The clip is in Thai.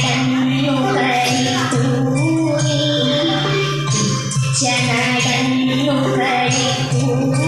Can I get you ready to